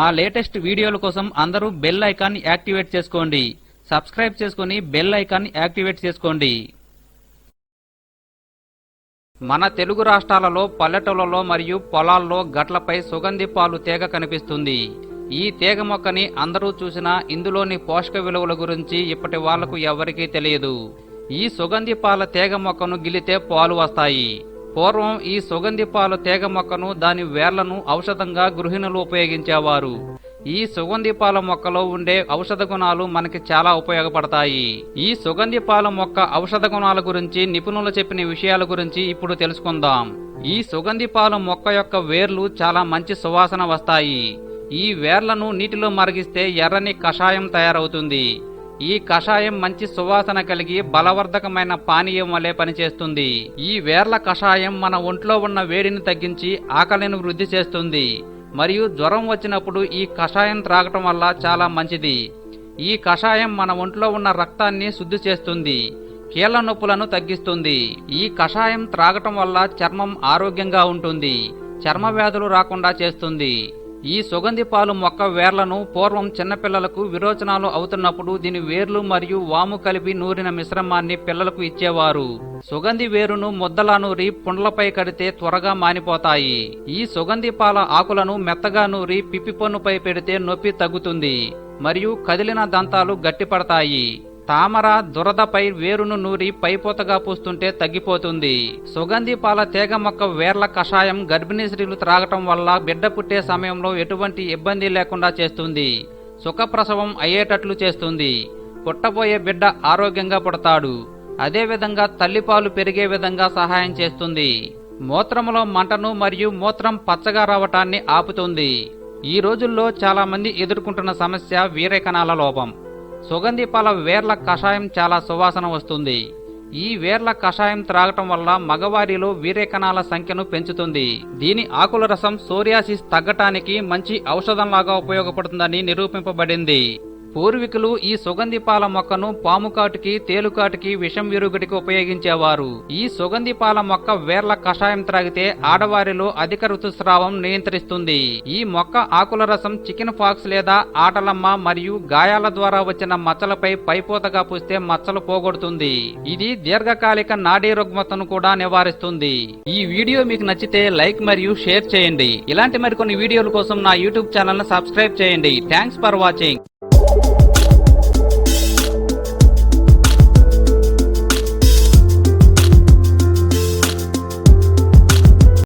మా లేటెస్ట్ వీడియోల కోసం అందరూ బెల్ ఐకాన్ యాక్టివేట్ చేసుకోండి. సబ్స్క్రైబ్ చేసుకుని బెల్ ఐకాన్ యాక్టివేట్ చేసుకోండి. మన తెలుగు రాష్ట్రాలలో పల్లెటూళ్ళలో మరియు పొలాల్లో గట్లపై సుగంధి పాలు తీగ కనిపిస్తుంది. ఈ తీగ మొక్కని అందరూ చూసినా ఇందులోని పోషక విలువల గురించి ఇప్పటి వాళ్ళకు ఎవరికీ తెలియదు. ఈ సుగంధి పాల తీగ మొక్కను గిలితే పాలు వస్తాయి. పూర్వం ఈ సుగంధి పాల తీగ మొక్కను దాని వేర్లను ఔషధంగా గృహిణులు ఉపయోగించేవారు. ఈ సుగంధి పాల మొక్కలో ఉండే ఔషధ గుణాలు మనకి చాలా ఉపయోగపడతాయి. ఈ సుగంధి పాల మొక్క ఔషధ గుణాల గురించి నిపుణులు చెప్పిన విషయాల గురించి ఇప్పుడు తెలుసుకుందాం. ఈ సుగంధి పాల మొక్క యొక్క వేర్లు చాలా మంచి సువాసన వస్తాయి. ఈ వేర్లను నీటిలో మరిగిస్తే ఎర్రని కషాయం తయారవుతుంది. ఈ కషాయం మంచి సువాసన కలిగి బలవర్ధకమైన పానీయం వలె పనిచేస్తుంది. ఈ వేర్ల కషాయం మన ఒంట్లో ఉన్న వేడిని తగ్గించి ఆకలిని వృద్ధి చేస్తుంది. మరియు జ్వరం వచ్చినప్పుడు ఈ కషాయం త్రాగటం వల్ల చాలా మంచిది. ఈ కషాయం మన ఒంట్లో ఉన్న రక్తాన్ని శుద్ధి చేస్తుంది. కీళ్ళ నొప్పులను తగ్గిస్తుంది. ఈ కషాయం త్రాగటం వల్ల చర్మం ఆరోగ్యంగా ఉంటుంది. చర్మ వ్యాధులు రాకుండా చేస్తుంది. ఈ సుగంధి పాలు మొక్క వేర్లను పూర్వం చిన్నపిల్లలకు విరోచనాలు అవుతున్నప్పుడు దీని వేర్లు మరియు వాము కలిపి నూరిన మిశ్రమాన్ని పిల్లలకు ఇచ్చేవారు. సుగంధి వేరును ముద్దలా నూరి పుండ్లపై కడితే త్వరగా మానిపోతాయి. ఈ సుగంధి పాల ఆకులను మెత్తగా నూరి పిప్పి పన్నుపై పెడితే నొప్పి తగ్గుతుంది. మరియు కదిలిన దంతాలు గట్టిపడతాయి. తామర దురదపై వేరును నూరి పైపోతగా పూస్తుంటే తగ్గిపోతుంది. సుగంధి పాల తీగ మొక్క వేర్ల కషాయం గర్భిణీ స్త్రీలు త్రాగటం వల్ల బిడ్డ పుట్టే సమయంలో ఎటువంటి ఇబ్బంది లేకుండా చేస్తుంది. సుఖప్రసవం అయ్యేటట్లు చేస్తుంది. పుట్టబోయే బిడ్డ ఆరోగ్యంగా పుడతాడు. అదేవిధంగా తల్లిపాలు పెరిగే విధంగా సహాయం చేస్తుంది. మూత్రములో మంటను మరియు మూత్రం పచ్చగా రావటాన్ని ఆపుతుంది. ఈ రోజుల్లో చాలామంది ఎదుర్కొంటున్న సమస్య వీరేకణాల లోపం. సుగంధి పాల వేర్ల కషాయం చాలా సువాసన వస్తుంది. ఈ వేర్ల కషాయం త్రాగటం వల్ల మగవారిలో వీరేకణాల సంఖ్యను పెంచుతుంది. దీని ఆకుల రసం సోరియాసిస్ తగ్గటానికి మంచి ఔషధంలాగా ఉపయోగపడుతుందని నిరూపింపబడింది. పూర్వీకులు ఈ సుగంధిపాల మొక్కను పాము కాటుకి తేలుకాటుకి విషం విరుగుడికి ఉపయోగించేవారు. ఈ సుగంధిపాల మొక్క వేర్ల కషాయం త్రాగితే ఆడవారిలో అధిక ఋతుస్రావం నియంత్రిస్తుంది. ఈ మొక్క ఆకుల రసం చికెన్ ఫాక్స్ లేదా ఆటలమ్మ మరియు గాయాల ద్వారా వచ్చిన మచ్చలపై పైపోతగా పూస్తే మచ్చలు పోగొడుతుంది. ఇది దీర్ఘకాలిక నాడీ రుగ్మతను కూడా నివారిస్తుంది. ఈ వీడియో మీకు నచ్చితే లైక్ మరియు షేర్ చేయండి. ఇలాంటి మరికొన్ని వీడియోల కోసం నా యూట్యూబ్ ఛానల్ సబ్స్క్రైబ్ చేయండి. Thanks for watching.